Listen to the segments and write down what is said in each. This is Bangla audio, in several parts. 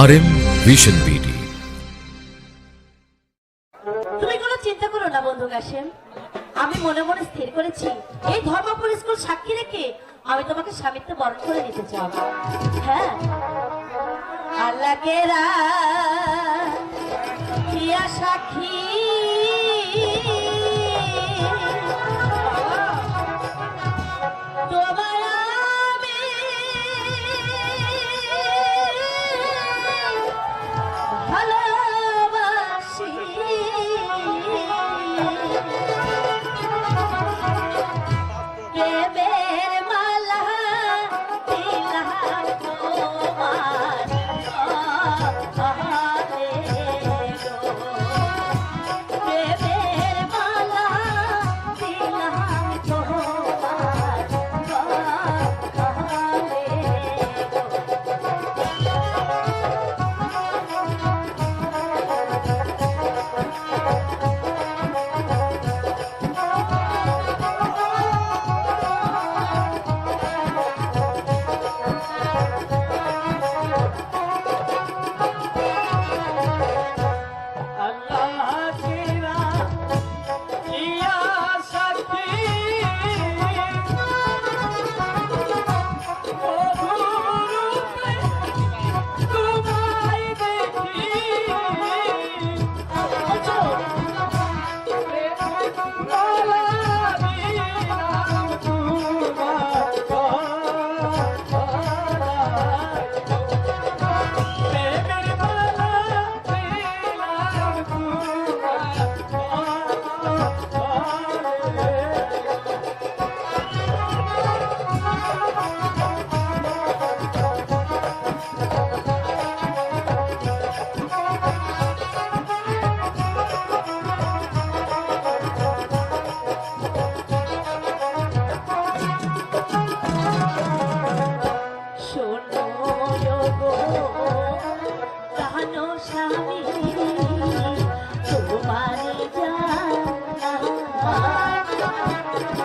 আর ভিশন বিডি তুমি কোনো চিন্তা করো না, বন্ধু কাশেম। আমি মনে মনে স্থির করেছি। এই ধর্মপুর স্কুল সাক্ষী রেখে আমি তোমাকে স্বামীত্ব বরণ করে নিতে চাও। হ্যাঁ? আল্লাহ কেরা সাক্ষী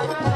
তুমি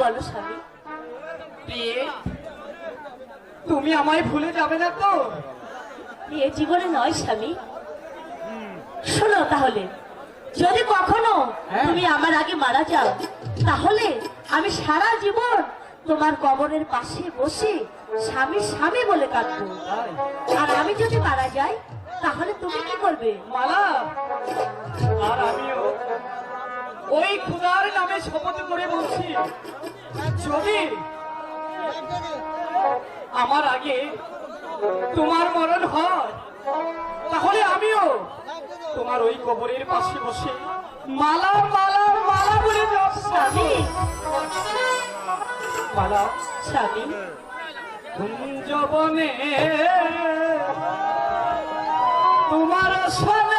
বলো স্বামী। প্রিয়ে, তুমি আমায় ভুলে যাবে না তো? এ জীবনে নয় স্বামী। শোনো তাহলে যদি কখনো হ্যাঁ। তুমি আমার আগে মারা যাও তাহলে আমি সারা জীবন তোমার কবরের পাশে বসে স্বামী স্বামী বলে কাঁদবো। আর আমি যদি মারা যাই তাহলে তুমি কি করবে? মালা আর আমিও? ওই খুদার নামে শপথ করে বলছি যদি আমার আগে তোমার মরণ হয়, তাহলে আমিও তোমার ওই কবরের পাশে বসে মালা মালা মালা বলে স্বামী। মালা, স্বামী কুঞ্জবনে তোমার সনে